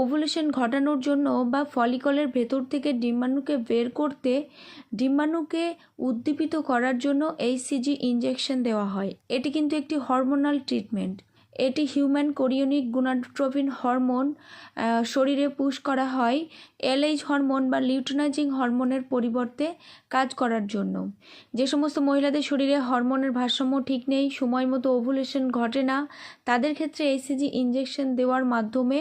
Ovulation ঘটানোর জন্য বা ফলিকলের ভেতর থেকে ডিম্বাণুকে বের করতে ডিম্বাণুকে উদ্দীপিত করার জন্য এই সিজি ইঞ্জেকশন দেওয়া হয়। এটি কিন্তু একটি হরমোনাল ট্রিটমেন্ট এটি হিউম্যান কোরিওনিক গুনাডোট্রোপিন হরমোন শরীরে পুশ করা হয় এলএইচ হরমোন বা লিউটনাইজিং হরমোনের পরিবর্তে কাজ করার জন্য। যে সমস্ত মহিলাদের শরীরে হরমোনের ভারসাম্য ঠিক নেই, সময় মতো ওভুলেশন ঘটে না, তাদের ক্ষেত্রে এইসিজি ইঞ্জেকশন দেওয়ার মাধ্যমে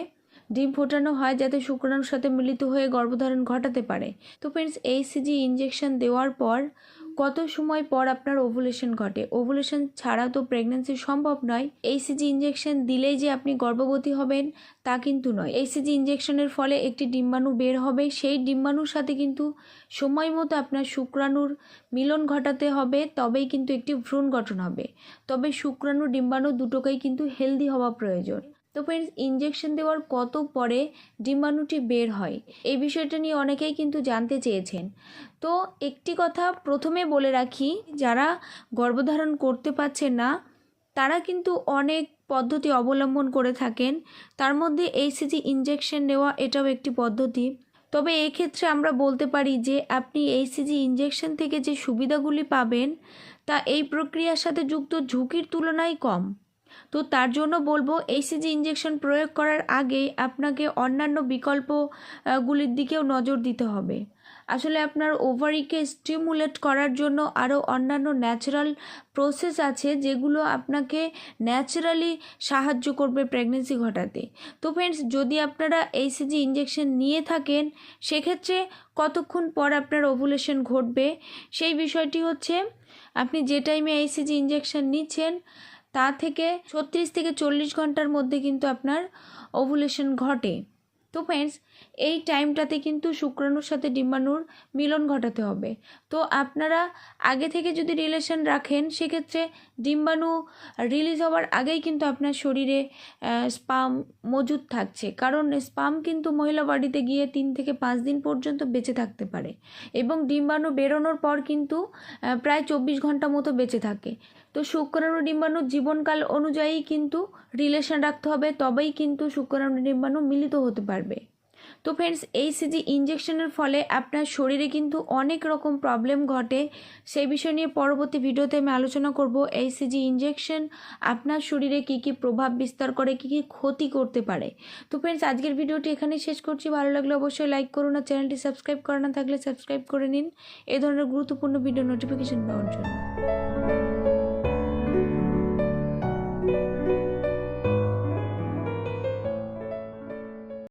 ডিম ফোটানো হয় যাতে শুক্রাণুর সাথে মিলিত হয়ে গর্ভধারণ ঘটাতে পারে। তো ফ্রেন্ডস এইসিজি ইঞ্জেকশন দেওয়ার পর কত সময় পর আপনার ওভুলেশন ঘটে? ওভুলেশন ছাড়া তো প্রেগন্যান্সি সম্ভব নয়। এইসিজি ইঞ্জেকশন দিলেই যে আপনি গর্ভবতী হবেন, তা কিন্তু নয়। এইসিজি ইঞ্জেকশনের ফলে একটি ডিম্বাণু বের হবে। সেই ডিম্বাণুর সাথে কিন্তু সময় মতো আপনার শুক্রাণুর মিলন ঘটাতে হবে, তবেই কিন্তু একটি ভ্রূণ গঠন হবে। তবে শুক্রাণু ডিম্বাণু দুটোকেই কিন্তু হেলদি হওয়া প্রয়োজন। তো ফ্রেন্ডস ইঞ্জেকশন দেওয়ার কত পরে ডিম্বাণুটি বের হয়? এই বিষয়টা নিয়ে অনেকেই কিন্তু জানতে চেয়েছেন। তো একটি কথা প্রথমে বলে রাখি, যারা গর্ভধারণ করতে পারছেন না, তারা কিন্তু অনেক পদ্ধতি অবলম্বন করে থাকেন। তার মধ্যে এইসিজি ইঞ্জেকশন নেওয়া এটাও একটি পদ্ধতি। তবে এক্ষেত্রে আমরা বলতে পারি যে, আপনি এইসিজি ইঞ্জেকশন থেকে যে সুবিধাগুলি পাবেন, তা এই প্রক্রিয়ার সাথে যুক্ত ঝুঁকির তুলনায় কম। তো তার জন্য বলব এইসিজি ইঞ্জেকশন প্রয়োগ করার আগে আপনাকে অন্যান্য বিকল্পগুলির দিকেও নজর দিতে হবে। আসলে আপনার ওভারিকে স্টিমুলেট করার জন্য আরও অন্যান্য ন্যাচারাল প্রসেস আছে যেগুলো আপনাকে ন্যাচারালি সাহায্য করবে প্রেগনেন্সি ঘটাতে। তো ফ্রেন্ডস যদি আপনারা এইসিজি ইঞ্জেকশন নিয়ে থাকেন, সেক্ষেত্রে কতক্ষণ পর আপনার ওভুলেশন ঘটবে? সেই বিষয়টি হচ্ছে, আপনি যে টাইমে এইসিজি ইঞ্জেকশন নিচ্ছেন তা থেকে ছত্রিশ থেকে চল্লিশ ঘণ্টার মধ্যে কিন্তু আপনার ওভুলেশন ঘটে। তো ফ্রেন্ডস এই টাইমটাতে কিন্তু শুক্রাণুর সাথে ডিম্বাণুর মিলন ঘটাতে হবে। তো আপনারা আগে থেকে যদি রিলেশন রাখেন, সেক্ষেত্রে ডিম্বাণু রিলিজ হওয়ার আগেই কিন্তু আপনার শরীরে স্পাম মজুদ থাকছে। কারণ স্পাম কিন্তু মহিলা বডিতে গিয়ে তিন থেকে পাঁচ দিন পর্যন্ত বেঁচে থাকতে পারে। এবং ডিম্বাণু বেরোনোর পর কিন্তু প্রায় চব্বিশ ঘণ্টা মতো বেঁচে থাকে। তো শুক্রাণু ডিম্বাণুর জীবনকাল অনুযায়ী কিন্তু রিলেশন রাখতে হবে। তবেই কিন্তু শুক্রাণু ডিম্বাণু মিলিত হতে পারবে। তো ফ্রেন্ডস এই সিজি ইঞ্জেকশনের ফলে আপনার শরীরে কিন্তু অনেক রকম প্রবলেম ঘটে। সেই বিষয় নিয়ে পরবর্তী ভিডিওতে আমি আলোচনা করব এই সিজি ইঞ্জেকশন আপনার শরীরে কী কী প্রভাব বিস্তার করে, কী কী ক্ষতি করতে পারে। তো ফ্রেন্ডস আজকের ভিডিওটি এখানেই শেষ করছি। ভালো লাগলে অবশ্যই লাইক করুন আর চ্যানেলটি সাবস্ক্রাইব করা না থাকলে সাবস্ক্রাইব করে নিন। এই ধরনের গুরুত্বপূর্ণ ভিডিও নোটিফিকেশন পাওয়ার জন্য।